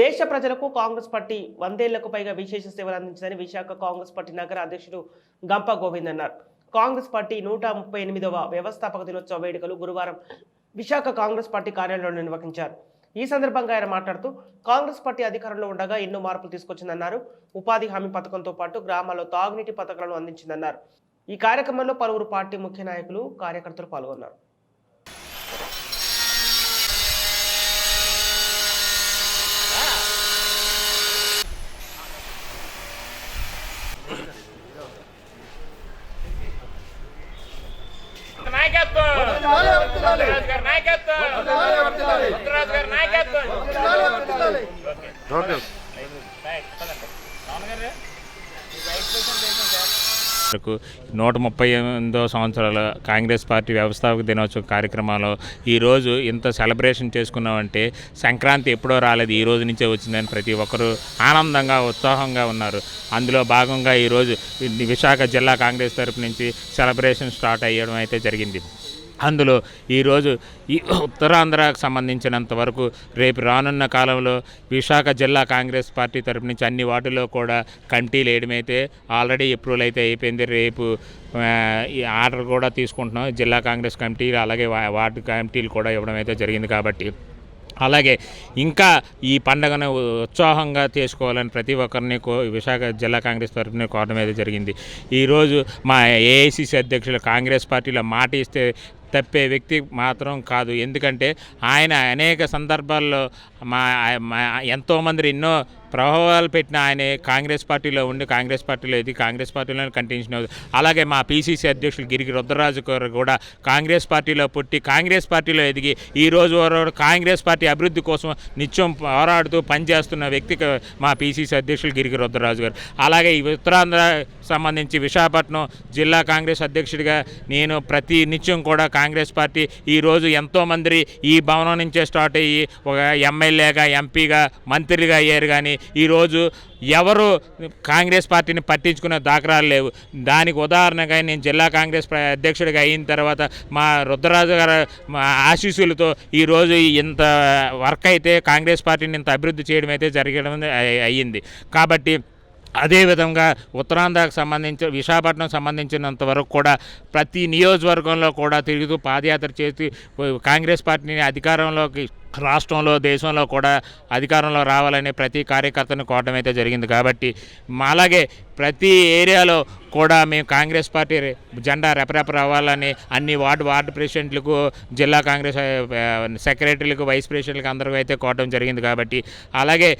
దేశ ప్రజలకు కాంగ్రెస్ పార్టీ వందేళ్ళకు పైగా విశేష సేవలు అందించిందని విశాఖ కాంగ్రెస్ పార్టీ నగర అధ్యక్షుడు గంప గోవింద్ అన్నారు. కాంగ్రెస్ పార్టీ నూట ముప్పై ఎనిమిదవ వ్యవస్థాపక దినోత్సవ వేడుకలు గురువారం విశాఖ కాంగ్రెస్ పార్టీ కార్యాలయంలో నిర్వహించారు. ఈ సందర్భంగా ఆయన మాట్లాడుతూ కాంగ్రెస్ పార్టీ అధికారంలో ఉండగా ఎన్నో మార్పులు తీసుకొచ్చిందన్నారు. ఉపాధి హామీ పథకంతో పాటు గ్రామాల్లో తాగునీటి పథకాలను అందించిందన్నారు. ఈ కార్యక్రమంలో పలువురు పార్టీ ముఖ్య నాయకులు కార్యకర్తలు పాల్గొన్నారు. నూట ముప్పై ఎనిమిదో సంవత్సరాల కాంగ్రెస్ పార్టీ వ్యవస్థాపక దినోత్సవ కార్యక్రమాలు ఈరోజు ఇంత సెలబ్రేషన్ చేసుకున్నామంటే సంక్రాంతి ఎప్పుడో రాలేదు ఈ రోజు నుంచే వచ్చిందని ప్రతి ఒక్కరూ ఆనందంగా ఉత్సాహంగా ఉన్నారు. అందులో భాగంగా ఈరోజు విశాఖ జిల్లా కాంగ్రెస్ తరపు నుంచి సెలబ్రేషన్ స్టార్ట్ అయ్యడం అయితే జరిగింది. అందులో ఈరోజు ఈ ఉత్తరాంధ్రకు సంబంధించినంత వరకు రేపు రానున్న కాలంలో విశాఖ జిల్లా కాంగ్రెస్ పార్టీ తరపు నుంచి అన్ని వాటిలో కూడా కమిటీలు వేయడమైతే ఆల్రెడీ అప్రూవల్ అయితే అయిపోయింది. రేపు ఈ ఆర్డర్ కూడా తీసుకుంటున్నాం. జిల్లా కాంగ్రెస్ కమిటీలు అలాగే వార్డు కమిటీలు కూడా ఇవ్వడం అయితే జరిగింది కాబట్టి. అలాగే ఇంకా ఈ పండుగను ఉత్సాహంగా చేసుకోవాలని ప్రతి ఒక్కరిని కో విశాఖ జిల్లా కాంగ్రెస్ తరఫున కోరడం అయితే జరిగింది. ఈరోజు మా ఏఐసిసి అధ్యక్షులు కాంగ్రెస్ పార్టీలో మాట ఇస్తే తప్పే వ్యక్తి మాత్రం కాదు. ఎందుకంటే ఆయన అనేక సందర్భాల్లో మా మా ఎంతోమంది ఎన్నో ప్రభావాలు పెట్టిన ఆయన కాంగ్రెస్ పార్టీలో ఉండి కాంగ్రెస్ పార్టీలో ఎదిగి కాంగ్రెస్ పార్టీలోనే కంటిన్యూ అవుతుంది అలాగే మా పీసీసీ అధ్యక్షులు గిరికి రుద్రరాజు గారు కూడా కాంగ్రెస్ పార్టీలో పుట్టి కాంగ్రెస్ పార్టీలో ఎదిగి ఈ రోజు కాంగ్రెస్ పార్టీ అభివృద్ధి కోసం నిత్యం పోరాడుతూ పనిచేస్తున్న వ్యక్తి మా పీసీసీ అధ్యక్షులు గిరికి రుద్రరాజు గారు. అలాగే ఈ ఉత్తరాంధ్ర సంబంధించి విశాఖపట్నం జిల్లా కాంగ్రెస్ అధ్యక్షుడిగా నేను ప్రతి నిత్యం కూడా కాంగ్రెస్ పార్టీ ఈరోజు ఎంతోమంది ఈ భవనం నుంచే స్టార్ట్ అయ్యి ఒక ఎమ్మెల్యేగా ఎంపీగా మంత్రిగా అయ్యారు. కానీ ఈరోజు ఎవరు కాంగ్రెస్ పార్టీని పట్టించుకునే దాఖలాలు లేవు. దానికి ఉదాహరణగా నేను జిల్లా కాంగ్రెస్ అధ్యక్షుడిగా అయిన తర్వాత మా రుద్రరాజు గారు మా ఆశీస్సులతో ఈరోజు ఇంత వర్క్ అయితే కాంగ్రెస్ పార్టీని ఇంత అభివృద్ధి చేయడం అయితే జరగడం అయ్యింది. కాబట్టి అదేవిధంగా ఉత్తరాంధ్రకు సంబంధించి విశాఖపట్నం సంబంధించినంత వరకు కూడా ప్రతి నియోజకవర్గంలో కూడా తిరుగుతూ పాదయాత్ర చేసి కాంగ్రెస్ పార్టీని అధికారంలోకి రాష్ట్రంలో దేశంలో కూడా అధికారంలో రావాలని ప్రతి కార్యకర్తను కోవడం అయితే జరిగింది. కాబట్టి అలాగే ప్రతి ఏరియాలో కూడా మేము కాంగ్రెస్ పార్టీ జెండా రెపరెప రావాలని అన్ని వార్డు వార్డు ప్రెసిడెంట్లకు జిల్లా కాంగ్రెస్ సెక్రటరీలకు వైస్ ప్రెసిడెంట్లకు అందరికీ అయితే కోవడం జరిగింది. కాబట్టి అలాగే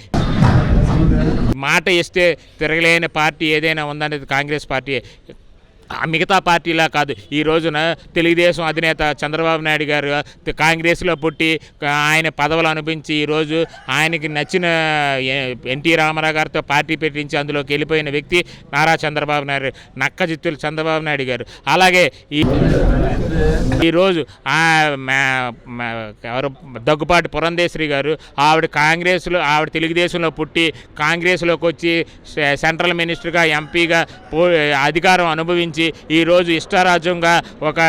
మాట ఇస్తే తిరగలేని పార్టీ ఏదైనా ఉందనేది కాంగ్రెస్ పార్టీ. మిగతా పార్టీలా కాదు. ఈ రోజున తెలుగుదేశం అధినేత చంద్రబాబు నాయుడు గారు కాంగ్రెస్లో పుట్టి ఆయన పదవులు అనిపించి ఈరోజు ఆయనకి నచ్చిన ఎ- ఎన్టీ రామారావు గారితో పార్టీ పెట్టించి అందులోకి వెళ్ళిపోయిన వ్యక్తి నారా చంద్రబాబు నాయుడు నక్క చిత్తులు చంద్రబాబు నాయుడు గారు. అలాగే ఈ ఈరోజు ఎవరు దగ్గుపాటి పురంధేశ్వరి గారు ఆవిడ కాంగ్రెస్లో ఆవిడ తెలుగుదేశంలో పుట్టి కాంగ్రెస్లోకి వచ్చి సె- సెంట్రల్ మినిస్టర్గా ఎంపీగా అధికారం అనుభవించి ఈరోజు ఇష్టారాజ్యంగా ఒక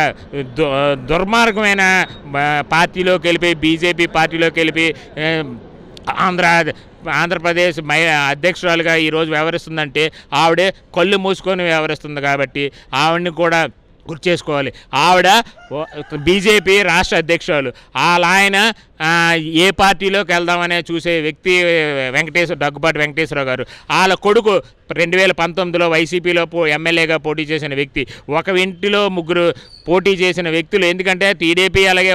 దు- దుర్మార్గమైన పార్టీలోకి వెళ్ళిపోయి బీజేపీ పార్టీలోకి వెళ్ళిపోయి ఆంధ్ర ఆంధ్రప్రదేశ్ మై అధ్యక్షురాలుగా ఈరోజు వ్యవహరిస్తుందంటే ఆవిడే కళ్ళు మూసుకొని వ్యవహరిస్తుంది కాబట్టి ఆవిడని కూడా గుర్తు చేసుకోవాలి ఆవిడ బీజేపీ రాష్ట్ర అధ్యక్షురాలు. వాళ్ళ ఆయన ఏ పార్టీలోకి వెళ్దామనే చూసే వ్యక్తి వెంకటేశ్వర దగ్గుబాటి వెంకటేశ్వరరావు గారు. వాళ్ళ కొడుకు రెండు వేల పంతొమ్మిదిలో వైసీపీలో పో ఎమ్మెల్యేగా పోటీ చేసిన వ్యక్తి. ఒక ఇంటిలో ముగ్గురు పోటీ చేసిన వ్యక్తులు. ఎందుకంటే టీడీపీ అలాగే